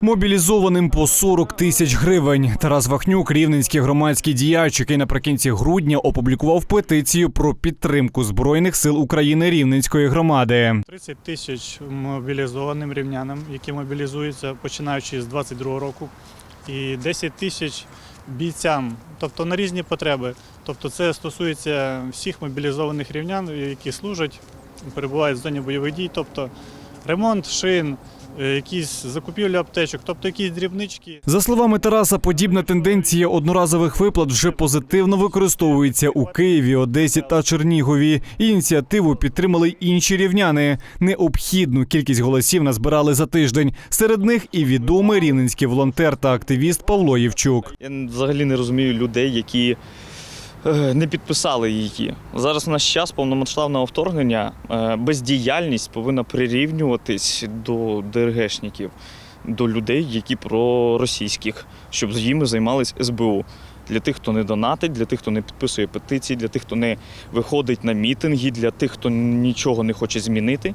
Мобілізованим по 40 тисяч гривень. Тарас Вахнюк, рівненський громадський діяч, який наприкінці грудня опублікував петицію про підтримку збройних сил України Рівненської громади. 30 тисяч мобілізованим рівнянам, які мобілізуються починаючи з 22 року, і 10 тисяч бійцям, тобто на різні потреби. Тобто це стосується всіх мобілізованих рівнян, які служать, перебувають в зоні бойових дій, тобто ремонт шин, якісь закупівлі аптечок, тобто якісь дрібнички. За словами Тараса, подібна тенденція одноразових виплат вже позитивно використовується у Києві, Одесі та Чернігові. Ініціативу підтримали й інші рівняни. Необхідну кількість голосів назбирали за тиждень. Серед них і відомий рівненський волонтер та активіст Павло Євчук. Я взагалі не розумію людей, які е, не підписали її. Зараз в наш час повномасштабного вторгнення е, бездіяльність повинна прирівнюватись до ДРГшників, до людей, які проросійських, щоб їми займались СБУ. Для тих, хто не донатить, для тих, хто не підписує петиції, для тих, хто не виходить на мітинги, для тих, хто нічого не хоче змінити.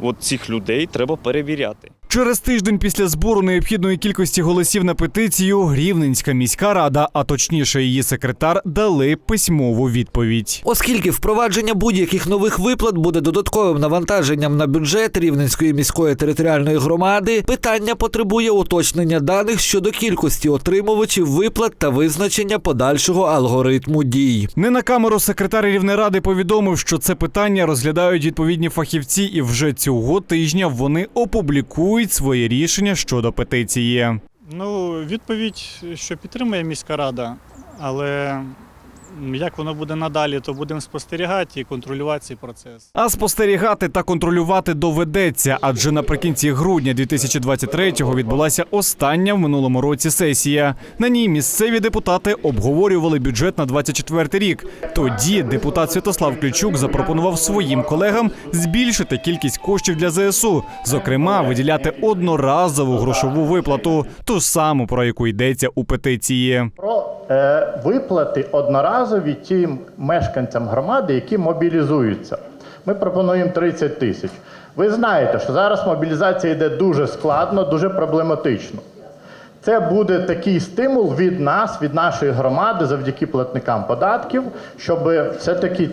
От цих людей треба перевіряти. Через тиждень після збору необхідної кількості голосів на петицію Рівненська міська рада, а точніше її секретар, дали письмову відповідь. Оскільки впровадження будь-яких нових виплат буде додатковим навантаженням на бюджет Рівненської міської територіальної громади, питання потребує уточнення даних щодо кількості отримувачів виплат та визначення подальшого алгоритму дій. Не на камеру секретар Рівнеради повідомив, що це питання розглядають відповідні фахівці, і вже цього тижня вони опублікують своє рішення щодо петиції. Ну, відповідь, що підтримує міська рада, але як воно буде надалі, то будемо спостерігати і контролювати цей процес. А спостерігати та контролювати доведеться, адже наприкінці грудня 2023-го відбулася остання в минулому році сесія. На ній місцеві депутати обговорювали бюджет на 24 рік. Тоді депутат Святослав Ключук запропонував своїм колегам збільшити кількість коштів для ЗСУ, зокрема, виділяти одноразову грошову виплату, ту саму про яку йдеться у петиції. про е, виплати одноразові тим мешканцям громади, які мобілізуються. Ми пропонуємо 30 тисяч. Ви знаєте, що зараз мобілізація йде дуже складно, дуже проблематично. Це буде такий стимул від нас, від нашої громади, завдяки платникам податків, щоб все-таки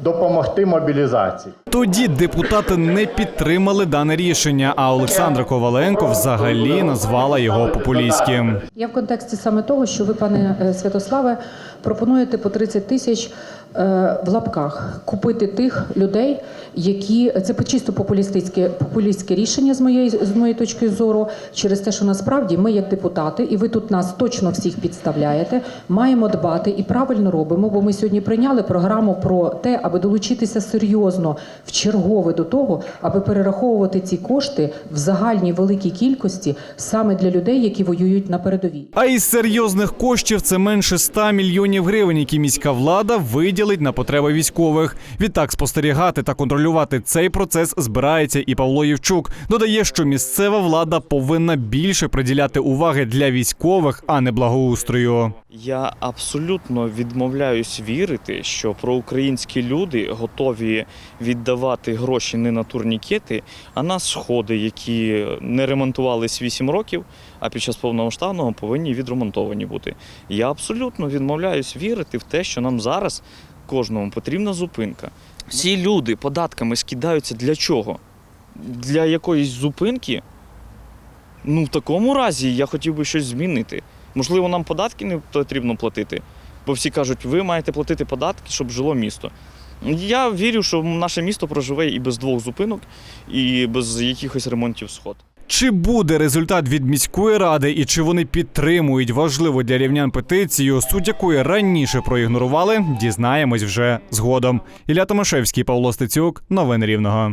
допомогти мобілізації. Тоді депутати не підтримали дане рішення. А Олександра Коваленко взагалі назвала його популістським. Я в контексті саме того, що ви, пане е, Святославе, пропонуєте по 30 тисяч в лапках купити тих людей, які це чисто популістське популістське рішення з моєї з моєї точки зору, через те, що насправді ми, як депутати, і ви тут нас точно всіх підставляєте, маємо дбати і правильно робимо, бо ми сьогодні прийняли програму про те, аби долучитися серйозно в чергове до того, аби перераховувати ці кошти в загальній великій кількості саме для людей, які воюють на передовій. А із серйозних коштів це менше 100 мільйонів гривень, які міська влада виділить на потреби військових. Відтак спостерігати та контролювати цей процес збирається і Павло Євчук. Додає, що місцева влада повинна більше приділяти уваги для військових, а не благоустрою. Я абсолютно відмовляюсь вірити, що проукраїнські люди готові віддавати гроші не на турнікети, а на сходи, які не ремонтувались 8 років, а під час повномасштабного повинні відремонтовані бути. Я абсолютно відмовляюсь вірити в те, що нам зараз кожному потрібна зупинка. Всі люди податками скидаються для чого? Для якоїсь зупинки? Ну, в такому разі я хотів би щось змінити. Можливо, нам податки не потрібно платити, бо всі кажуть, ви маєте платити податки, щоб жило місто. Я вірю, що наше місто проживе і без двох зупинок, і без якихось ремонтів сход. Чи буде результат від міської ради і чи вони підтримують важливу для рівнян петицію, суть якої раніше проігнорували, дізнаємось вже згодом. Ілля Томашевський, Павло Стецюк, новини Рівного.